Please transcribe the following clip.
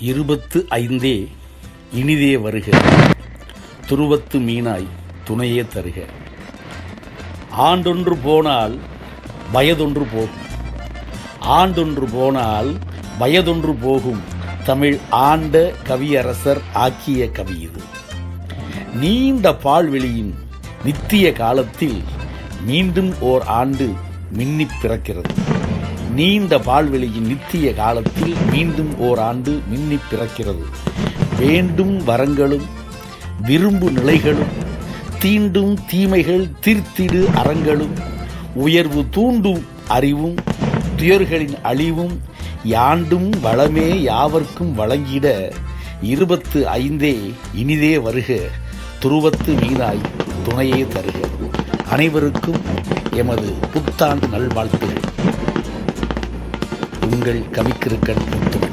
இருபத்து ஐந்தே இனிதே வருக. துருவத்து மீனாய் துணையே தருக. ஆண்டொன்று போனால் வயதொன்று போகும். ஆண்டொன்று போனால் வயதொன்று போகும். தமிழ் ஆண்ட கவியரசர் ஆக்கிய கவி இது. நீண்ட பால்வெளியின் நித்திய காலத்தில் மீண்டும் ஓர் ஆண்டு மின்னிப் பிறக்கிறது. நீண்ட பால்வெளியின் நித்திய காலத்தில் மீண்டும் ஓராண்டு மின்னி மின்னிப் பிறக்கிறது. வேண்டும் வரங்களும் விரும்பு நிலைகளும் தீண்டும் தீமைகள் தீர்த்திடு அறங்களும் உயர்வு தூண்டும் அறிவும் துயர்களின் அழிவும் யாண்டும் வளமே யாவர்க்கும் வழங்கிட இருபத்து ஐந்தே இனிதே வருக துருவத்து மீனாய் துணையே தருக. அனைவருக்கும் எமது புத்தாண்டு நல்வாழ்த்துகள். உங்கள் கவிக்கிருக்கன் முத்து